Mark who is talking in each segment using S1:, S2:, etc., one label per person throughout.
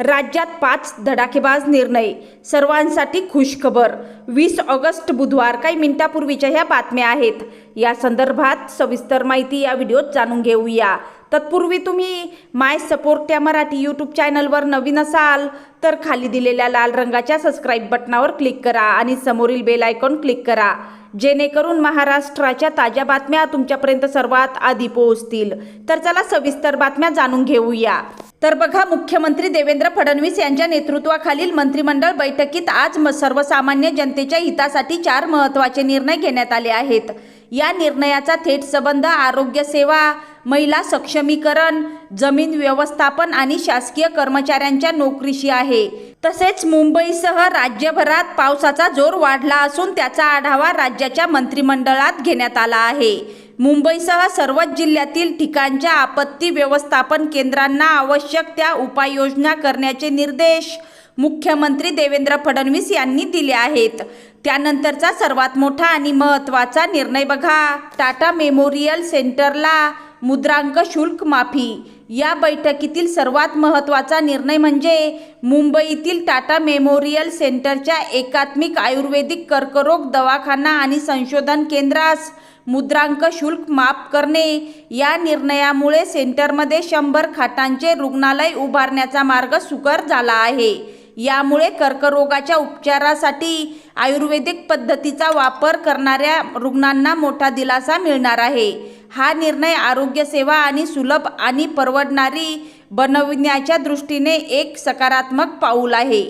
S1: राज्यात पाच धडाकेबाज निर्णय. सर्वांसाठी खुशखबर. वीस ऑगस्ट बुधवार काही मिनिटापूर्वीच्या ह्या बातम्या आहेत. या संदर्भात सविस्तर माहिती या व्हिडिओत जाणून घेऊया. तत्पूर्वी तुम्ही माय सपोर्ट या मराठी यूट्यूब चॅनलवर नवीन असाल तर खाली दिलेल्या लाल रंगाच्या सबस्क्राईब बटनावर क्लिक करा आणि समोरील बेल आयकॉन क्लिक करा. जेणेकरून महाराष्ट्राच्या ताज्या बातम्या तुमच्यापर्यंत सर्वात आधी पोहोचतील. तर चला सविस्तर बातम्या जाणून घेऊया. तर बघा मुख्यमंत्री देवेंद्र फडणवीस यांच्या नेतृत्वाखालील मंत्रिमंडळ बैठकीत आज म- सर्वसामान्य जनतेच्या हितासाठी चार महत्त्वाचे निर्णय घेण्यात आले आहेत. या निर्णयाचा थेट संबंध आरोग्यसेवा महिला सक्षमीकरण जमीन व्यवस्थापन आणि शासकीय कर्मचाऱ्यांच्या नोकरीशी आहे. तसेच मुंबईसह राज्यभरात पावसाचा जोर वाढला असून त्याचा आढावा राज्याच्या मंत्रिमंडळात घेण्यात आला आहे. मुंबईसह सर्वच जिल्ह्यातील ठिकाणच्या आपत्ती व्यवस्थापन केंद्रांना आवश्यक त्या उपाययोजना करण्याचे निर्देश मुख्यमंत्री देवेंद्र फडणवीस यांनी दिले आहेत. त्यानंतरचा सर्वात मोठा आणि महत्त्वाचा निर्णय बघा. टाटा मेमोरियल सेंटरला मुद्रांक शुल्क माफी. या बैठकीतील सर्वात महत्त्वाचा निर्णय म्हणजे मुंबईतील टाटा मेमोरियल सेंटरच्या एकात्मिक आयुर्वेदिक कर्करोग दवाखाना आणि संशोधन केंद्रास मुद्रांक शुल्क माफ करणे. या निर्णयामुळे सेंटरमध्ये शंभर खाटांचे रुग्णालय उभारण्याचा मार्ग सुकर झाला आहे. यामुळे कर्करोगाच्या उपचारासाठी आयुर्वेदिक पद्धतीचा वापर करणाऱ्या रुग्णांना मोठा दिलासा मिळणार आहे. हा निर्णय आरोग्यसेवा आणि सुलभ आणि परवडणारी बनविण्याच्या दृष्टीने एक सकारात्मक पाऊल आहे.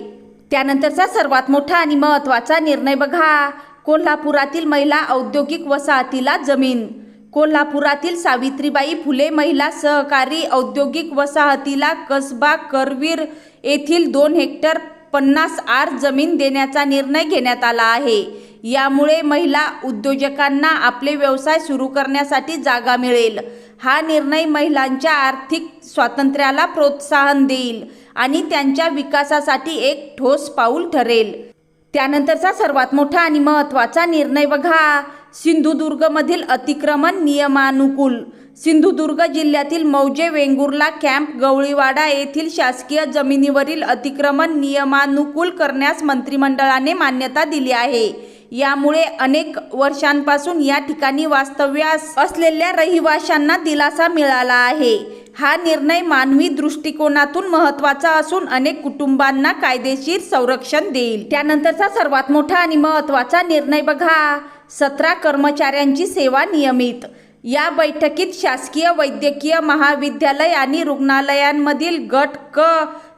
S1: त्यानंतरचा सर्वात मोठा आणि महत्त्वाचा निर्णय बघा. कोल्हापुरातील महिला औद्योगिक वसाहतीला जमीन. कोल्हापुरातील सावित्रीबाई फुले महिला सहकारी औद्योगिक वसाहतीला कसबा करवीर येथील दोन हेक्टर पन्नास आर जमीन देण्याचा निर्णय घेण्यात आला आहे. यामुळे महिला उद्योजकांना आपले व्यवसाय सुरू करण्यासाठी जागा मिळेल. हा निर्णय महिलांच्या आर्थिक स्वातंत्र्याला प्रोत्साहन देईल आणि त्यांच्या विकासासाठी एक ठोस पाऊल ठरेल. त्यानंतरचा सर्वात मोठा आणि महत्त्वाचा निर्णय बघा. सिंधुदुर्गमधील अतिक्रमण नियमानुकूल. सिंधुदुर्ग जिल्ह्यातील मौजे वेंगुर्ला कॅम्प गवळीवाडा येथील शासकीय जमिनीवरील अतिक्रमण नियमानुकूल करण्यास मंत्रिमंडळाने मान्यता दिली आहे. यामुळे अनेक वर्षांपासून या ठिकाणी वास्तव्यास असलेल्या रहिवाशांना दिलासा मिळाला आहे. हा निर्णय मानवी दृष्टिकोनातून महत्त्वाचा असून अनेक कुटुंबांना कायदेशीर संरक्षण देईल. त्यानंतरचा सर्वात मोठा आणि महत्त्वाचा निर्णय बघा. सतरा कर्मचाऱ्यांची सेवा नियमित. या बैठकीत शासकीय वैद्यकीय महाविद्यालय आणि रुग्णालयांमधील गट क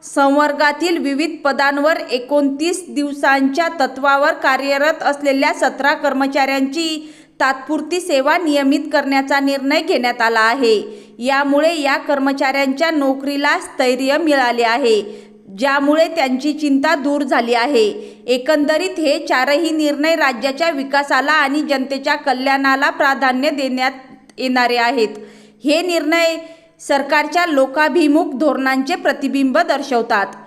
S1: संवर्गातील विविध पदांवर एकोणतीस दिवसांच्या तत्वावर कार्यरत असलेल्या सतरा कर्मचाऱ्यांची तात्पुरती सेवा नियमित करण्याचा निर्णय घेण्यात आला आहे. यामुळे या कर्मचाऱ्यांच्या नोकरीला स्थैर्य मिळाले आहे ज्यामुळे त्यांची चिंता दूर झाली आहे. एकंदरीत हे चारही निर्णय राज्याच्या विकासाला आणि जनतेच्या कल्याणाला प्राधान्य देण्यात येणारे आहेत. हे निर्णय सरकारच्या लोकाभिमुख धोरणांचे प्रतिबिंब दर्शवतात.